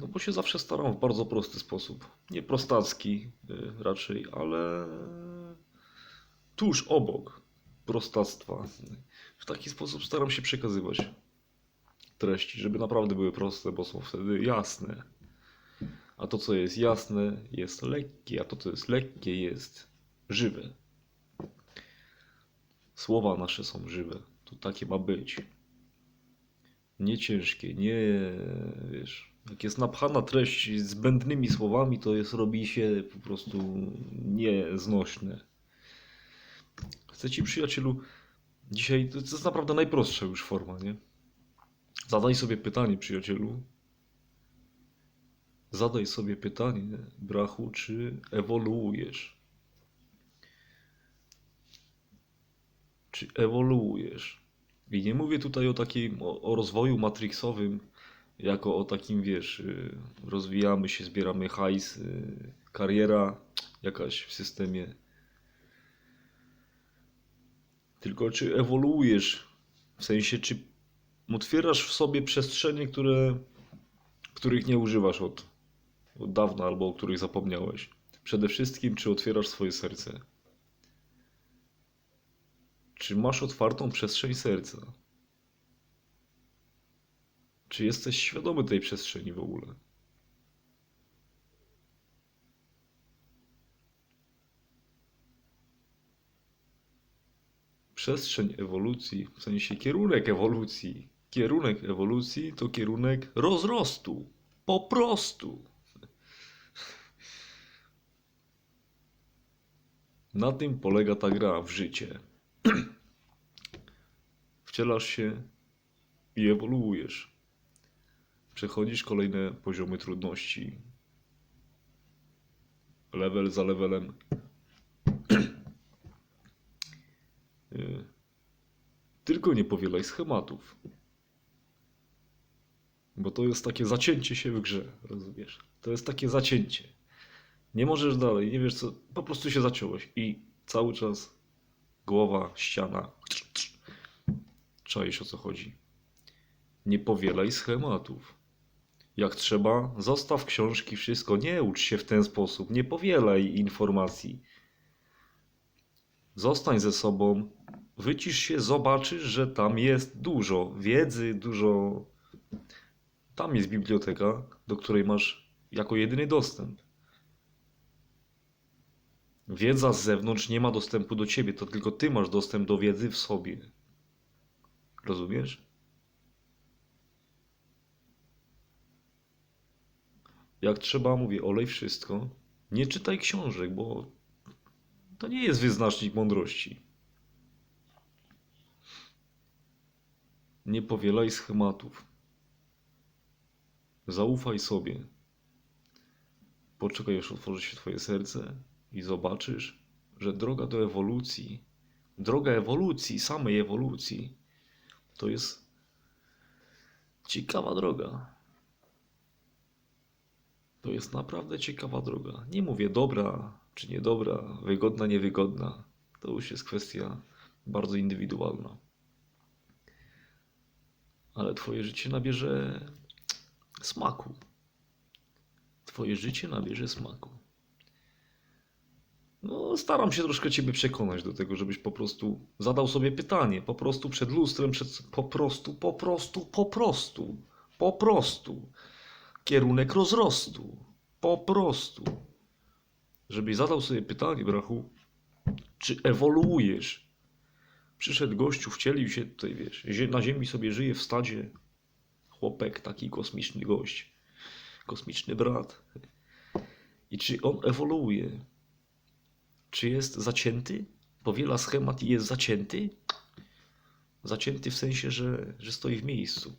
No bo się zawsze staram w bardzo prosty sposób. Nie prostacki y, raczej, ale tuż obok prostactwa. W taki sposób staram się przekazywać treści, żeby naprawdę były proste, bo są wtedy jasne. A to, co jest jasne, jest lekkie, a to, co jest lekkie, jest żywe. Słowa nasze są żywe. To takie ma być. Nie ciężkie, nie wiesz. Jak jest napchana treść zbędnymi słowami, to jest robi się po prostu nieznośne. Chcę ci, przyjacielu, dzisiaj to jest naprawdę najprostsza już forma, nie? Zadaj sobie pytanie, przyjacielu. Zadaj sobie pytanie, brachu, czy ewoluujesz? Czy ewoluujesz? I nie mówię tutaj o takim, o, o rozwoju matrixowym, jako o takim, wiesz, y, rozwijamy się, zbieramy hajs, y, kariera jakaś w systemie. Tylko czy ewoluujesz, w sensie, czy otwierasz w sobie przestrzenie, które, których nie używasz od, od dawna albo o których zapomniałeś. Przede wszystkim, czy otwierasz swoje serce. Czy masz otwartą przestrzeń serca? Czy jesteś świadomy tej przestrzeni w ogóle? Przestrzeń ewolucji, w sensie kierunek ewolucji. Kierunek ewolucji to kierunek rozrostu. Po prostu. Na tym polega ta gra w życie. Wcielasz się i ewoluujesz. Przechodzisz kolejne poziomy trudności. Level za levelem. Y, Tylko nie powielaj schematów. Bo to jest takie zacięcie się w grze, rozumiesz? To jest takie zacięcie. Nie możesz dalej, nie wiesz co, po prostu się zaciąłeś i cały czas głowa, ściana. Czaisz o co chodzi. Nie powielaj schematów. Jak trzeba, zostaw książki, wszystko. Nie ucz się w ten sposób. Nie powielaj informacji. Zostań ze sobą, wycisz się, zobaczysz, że tam jest dużo wiedzy, dużo. Tam jest biblioteka, do której masz jako jedyny dostęp. Wiedza z zewnątrz nie ma dostępu do ciebie, to tylko ty masz dostęp do wiedzy w sobie. Rozumiesz? Jak trzeba, mówię, olej wszystko. Nie czytaj książek, bo to nie jest wyznacznik mądrości. Nie powielaj schematów. Zaufaj sobie. Poczekaj, aż otworzy się Twoje serce i zobaczysz, że droga do ewolucji, droga ewolucji, samej ewolucji, to jest ciekawa droga. To jest naprawdę ciekawa droga. Nie mówię dobra czy niedobra, wygodna, niewygodna. To już jest kwestia bardzo indywidualna. Ale Twoje życie nabierze smaku. Twoje życie nabierze smaku. No, staram się troszkę Ciebie przekonać do tego, żebyś po prostu zadał sobie pytanie. Po prostu przed lustrem, przed, po prostu, po prostu, po prostu, po prostu. Kierunek rozrostu. Po prostu. Żebyś zadał sobie pytanie, brachu, czy ewoluujesz? Przyszedł gościu, wcielił się tutaj, wiesz, na ziemi sobie żyje w stadzie. Chłopek, taki kosmiczny gość. Kosmiczny brat. I czy on ewoluuje? Czy jest zacięty? Powiela schemat i jest zacięty? Zacięty w sensie, że, że stoi w miejscu.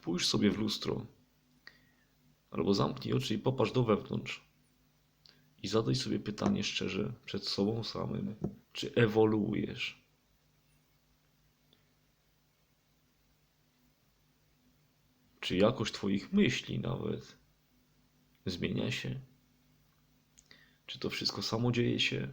Spójrz sobie w lustro. Albo zamknij oczy i popatrz do wewnątrz. I zadaj sobie pytanie szczerze przed sobą samym, czy ewoluujesz? Czy jakość Twoich myśli nawet zmienia się? Czy to wszystko samo dzieje się?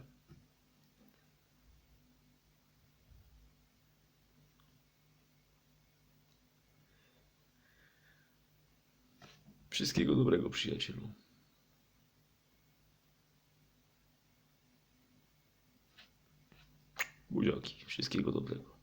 Wszystkiego dobrego, przyjacielu. Buziaki, wszystkiego dobrego.